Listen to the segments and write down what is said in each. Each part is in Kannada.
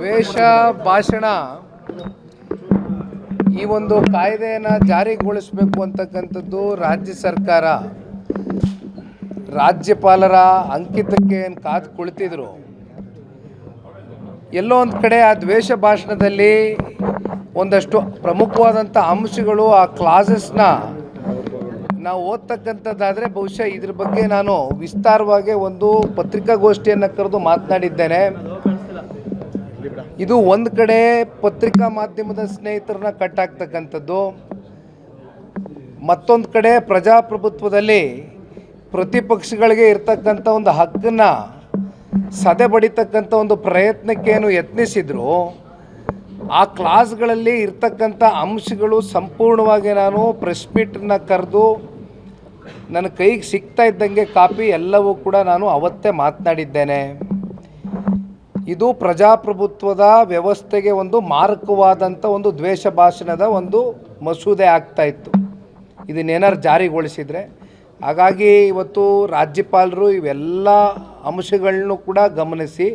ದ್ವೇಷ, ಭಾಷಣ ಈ ಒಂದು ಕಾಯ್ದೆಯನ್ನು ಜಾರಿಗೊಳಿಸಬೇಕು ಅಂತಕ್ಕಂಥದ್ದು ರಾಜ್ಯ ಸರ್ಕಾರ. ರಾಜ್ಯಪಾಲರ ಅಂಕಿತಕ್ಕೆ ಏನು ಕಾದು ಕುಳಿತಿದ್ರು. ಎಲ್ಲೋ ಒಂದು ಕಡೆ ಆ ದ್ವೇಷ ಭಾಷಣದಲ್ಲಿ ಒಂದಷ್ಟು ಪ್ರಮುಖವಾದಂಥ ಅಂಶಗಳು ಆ ಕ್ಲಾಸಸ್ನ ನಾವು ಓದ್ತಕ್ಕಂಥದ್ದಾದರೆ ಬಹುಶಃ ಇದ್ರ ಬಗ್ಗೆ ನಾನು ವಿಸ್ತಾರವಾಗಿ ಒಂದು ಪತ್ರಿಕಾಗೋಷ್ಠಿಯನ್ನು ಕರೆದು ಮಾತನಾಡಿದ್ದೇನೆ. ಇದು ಒಂದು ಕಡೆ ಪತ್ರಿಕಾ ಮಾಧ್ಯಮದ ಸ್ನೇಹಿತರನ್ನ ಕಟ್ಟಾಗ್ತಕ್ಕಂಥದ್ದು ಮತ್ತೊಂದು ಕಡೆ ಪ್ರಜಾಪ್ರಭುತ್ವದಲ್ಲಿ ಪ್ರತಿಪಕ್ಷಗಳಿಗೆ ಇರ್ತಕ್ಕಂಥ ಒಂದು ಹಕ್ಕನ್ನು ಸದೆ ಬಡಿತಕ್ಕಂಥ ಒಂದು ಪ್ರಯತ್ನಕ್ಕೇನು ಯತ್ನಿಸಿದ್ರು, ಆ ಕ್ಲಾಸ್ಗಳಲ್ಲಿ ಇರ್ತಕ್ಕಂಥ ಅಂಶಗಳು ಸಂಪೂರ್ಣವಾಗಿ ನಾನು ಪ್ರೆಸ್ ಮೀಟನ್ನ ಕರೆದು ನನ್ನ ಕೈಗೆ ಸಿಗ್ತಾ ಇದ್ದಂಗೆ ಕಾಪಿ ಎಲ್ಲವೂ ಕೂಡ ನಾನು ಅವತ್ತೇ ಮಾತನಾಡಿದ್ದೇನೆ. ಇದು ಪ್ರಜಾಪ್ರಭುತ್ವದ ವ್ಯವಸ್ಥೆಗೆ ಒಂದು ಮಾರಕವಾದಂಥ ಒಂದು ದ್ವೇಷ ಭಾಷಣದ ಒಂದು ಮಸೂದೆ ಆಗ್ತಾ ಇತ್ತು. ಇದನ್ನೇನಾರು ಜಾರಿಗೊಳಿಸಿದರೆ, ಹಾಗಾಗಿ ಇವತ್ತು ರಾಜ್ಯಪಾಲರು ಇವೆಲ್ಲ ಅಂಶಗಳನ್ನು ಕೂಡ ಗಮನಿಸಿ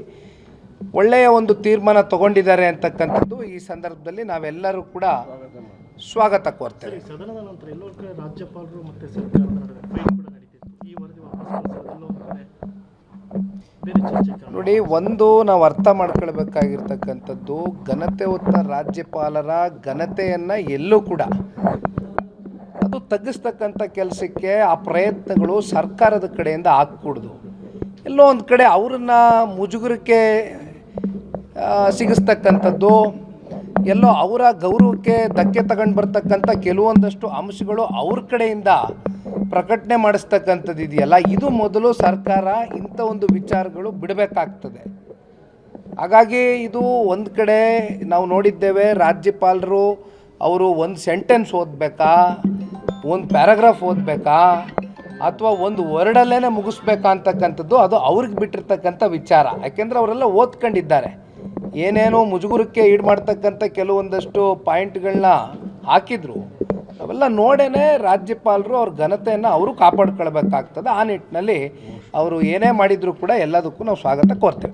ಒಳ್ಳೆಯ ಒಂದು ತೀರ್ಮಾನ ತಗೊಂಡಿದ್ದಾರೆ ಅಂತಕ್ಕಂಥದ್ದು ಈ ಸಂದರ್ಭದಲ್ಲಿ ನಾವೆಲ್ಲರೂ ಕೂಡ ಸ್ವಾಗತ ಕೋರ್ತೇವೆ. ನೋಡಿ, ಒಂದು ನಾವು ಅರ್ಥ ಮಾಡ್ಕೊಳ್ಬೇಕಾಗಿರ್ತಕ್ಕಂಥದ್ದು ಘನತೆ ಹೊತ್ತ ರಾಜ್ಯಪಾಲರ ಘನತೆಯನ್ನು ಎಲ್ಲೂ ಕೂಡ ಅದು ತಗ್ಗಿಸ್ತಕ್ಕಂಥ ಕೆಲಸಕ್ಕೆ ಆ ಪ್ರಯತ್ನಗಳು ಸರ್ಕಾರದ ಕಡೆಯಿಂದ ಆಗ್ಕೂಡ್ದು. ಎಲ್ಲೋ ಒಂದು ಕಡೆ ಅವ್ರನ್ನ ಮುಜುಗರಕ್ಕೆ ಸಿಗಿಸ್ತಕ್ಕಂಥದ್ದು, ಎಲ್ಲೋ ಅವರ ಗೌರವಕ್ಕೆ ಧಕ್ಕೆ ತಗೊಂಡು ಬರ್ತಕ್ಕಂಥ ಕೆಲವೊಂದಷ್ಟು ಅಂಶಗಳು ಅವ್ರ ಕಡೆಯಿಂದ ಪ್ರಕಟಣೆ ಮಾಡಿಸ್ತಕ್ಕಂಥದ್ದು ಇದೆಯಲ್ಲ, ಇದು ಮೊದಲು ಸರ್ಕಾರ ಇಂಥ ಒಂದು ವಿಚಾರಗಳು ಬಿಡಬೇಕಾಗ್ತದೆ. ಹಾಗಾಗಿ ಇದು ಒಂದು ಕಡೆ ನಾವು ನೋಡಿದ್ದೇವೆ, ರಾಜ್ಯಪಾಲರು ಅವರು ಒಂದು ಸೆಂಟೆನ್ಸ್ ಓದಬೇಕಾ, ಒಂದು ಪ್ಯಾರಾಗ್ರಾಫ್ ಓದಬೇಕಾ, ಅಥವಾ ಒಂದು ವರ್ಡಲ್ಲೇ ಮುಗಿಸ್ಬೇಕಾ ಅಂತಕ್ಕಂಥದ್ದು ಅದು ಅವ್ರಿಗೆ ಬಿಟ್ಟಿರ್ತಕ್ಕಂಥ ವಿಚಾರ. ಯಾಕೆಂದರೆ ಅವರೆಲ್ಲ ಓದ್ಕೊಂಡಿದ್ದಾರೆ. ಏನೇನೋ ಮುಜುಗುರಕ್ಕೆ ಈಡು ಮಾಡ್ತಕ್ಕಂಥ ಕೆಲವೊಂದಷ್ಟು ಪಾಯಿಂಟ್ಗಳನ್ನ ಹಾಕಿದ್ರು. ಅವೆಲ್ಲ ನೋಡೇ ರಾಜ್ಯಪಾಲರು ಅವ್ರ ಘನತೆಯನ್ನು ಅವರು ಕಾಪಾಡ್ಕೊಳ್ಬೇಕಾಗ್ತದೆ. ಆ ನಿಟ್ಟಿನಲ್ಲಿ ಅವರು ಏನೇ ಮಾಡಿದ್ರು ಕೂಡ ಎಲ್ಲದಕ್ಕೂ ನಾವು ಸ್ವಾಗತ ಕೋರ್ತೇವೆ.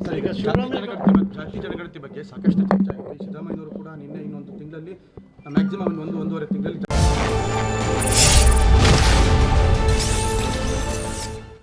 ಜಾತಿ ಜನಗಣತಿ ಸಾಕಷ್ಟು ಚರ್ಚೆ ಆಗಿದೆ. ಸಿದ್ದರಾಮಯ್ಯವರು ಕೂಡ ನಿನ್ನೆ ಇನ್ನೊಂದು ತಿಂಗಳಲ್ಲಿ, ಮ್ಯಾಕ್ಸಿಮಮ್ ಒಂದು ಒಂದೂವರೆ ತಿಂಗಳಲ್ಲಿ